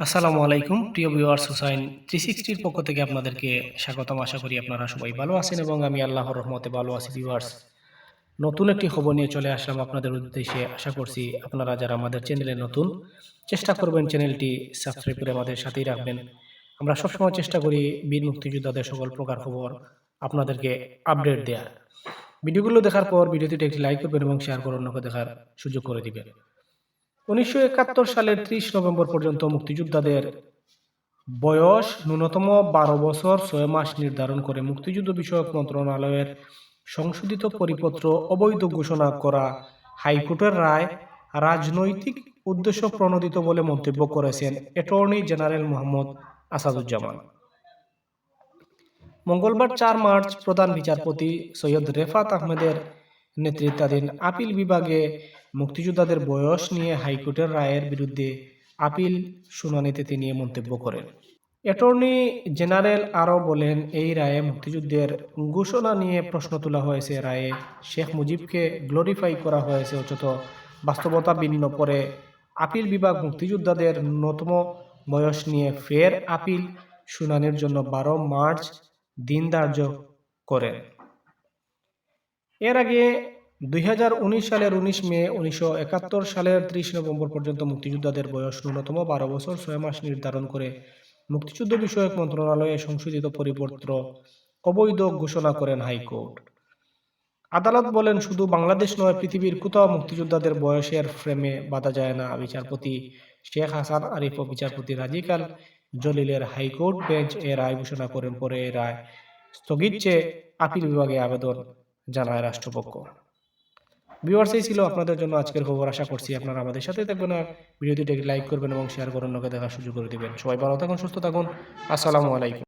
আসসালামু আলাইকুম, প্রিয় ভিউয়ার্স, হুসাইন থ্রি সিক্সটির পক্ষ থেকে আপনাদেরকে স্বাগতম। আশা করি আপনারা সবাই ভালো আছেন এবং আমি আল্লাহর রহমতে ভালো আছি, ভিউয়ার্স। নতুন একটি খবর নিয়ে চলে আসলাম আপনাদের উদ্দেশ্যে। আশা করছি আপনারা যারা আমাদের চ্যানেলে নতুন, চেষ্টা করবেন চ্যানেলটি সাবস্ক্রাইব করে আমাদের সাথেই রাখবেন। আমরা সবসময় চেষ্টা করি বীর মুক্তিযোদ্ধাদের সকল প্রকার খবর আপনাদেরকে আপডেট দেওয়ার ভিডিওগুলো দেখার পর ভিডিওটি একটি লাইক করবেন এবং শেয়ার করে অন্যকে দেখার সুযোগ করে দিবেন। উনিশশো একাত্তর সালের ত্রিশ নভেম্বর পর্যন্ত মুক্তিযোদ্ধাদের বয়স ন্যূনতম বারো বছর ছয় মাস নির্ধারণ করে মুক্তিযুদ্ধ বিষয়ক মন্ত্রণালয়ের সংশোধিত পরিপত্র অবৈধ ঘোষণা করা হাইকোর্টের রায় রাজনৈতিক উদ্দেশ্য প্রণোদিত বলে মন্তব্য করেছেন অ্যাটর্নি জেনারেল মোহাম্মদ আসাদুজ্জামান। মঙ্গলবার চার মার্চ প্রধান বিচারপতি সৈয়দ রেফাত আহমেদের নেতৃত্বাধীন আপিল বিভাগে মুক্তিযোদ্ধাদের বয়স নিয়ে হাইকোর্টের রায়ের বিরুদ্ধে আপিল শুনানিতে তিনি মন্তব্য করেন। অ্যাটর্নি জেনারেল আরও বলেন, এই রায়ে মুক্তিযুদ্ধের ঘোষণা নিয়ে প্রশ্ন তোলা হয়েছে। রায়ে শেখ মুজিবকে গ্লোরিফাই করা হয়েছে, অথচ বাস্তবতা ভিন্ন করে আপিল বিভাগ মুক্তিযোদ্ধাদের ন্যূনতম বয়স নিয়ে ফের আপিল শুনানির জন্য বারো মার্চ দিন ধার্য করেন। এর আগে দুই হাজার উনিশ সালের উনিশ মে উনিশশো একাত্তর সালের ত্রিশ নভেম্বর পর্যন্ত মুক্তিযোদ্ধাদের বয়স ন্যূনতম বারো বছর ছয় মাস নির্ধারণ করে মুক্তিযুদ্ধ বিষয়ক মন্ত্রণালয়ে সংশোধিত পরিপত্র অবৈধ ঘোষণা করেন হাইকোর্ট। আদালত বলেন, শুধু বাংলাদেশ নয়, পৃথিবীর কোথাও মুক্তিযোদ্ধাদের বয়সের ফ্রেমে বাধা যায় না। বিচারপতি শেখ হাসান আরিফ ও বিচারপতি রাজিকাল জলিলের হাইকোর্ট বেঞ্চ এ রায় ঘোষণা করেন। পরে এ রায় স্থগিত চেয়ে আপিল বিভাগে আবেদন জানায় রাষ্ট্রপক্ষ। ভিউয়ার্স এই ছিল আপনাদের জন্য আজকের খবর। আশা করছি আপনারা আমাদের সাথে থাকবেন আর ভিডিওটি লাইক করবেন এবং শেয়ার করুন লোকে দেখার সুযোগ করে দেবেন। সবাই ভালো থাকুন, সুস্থ থাকুন। আসসালামু আলাইকুম।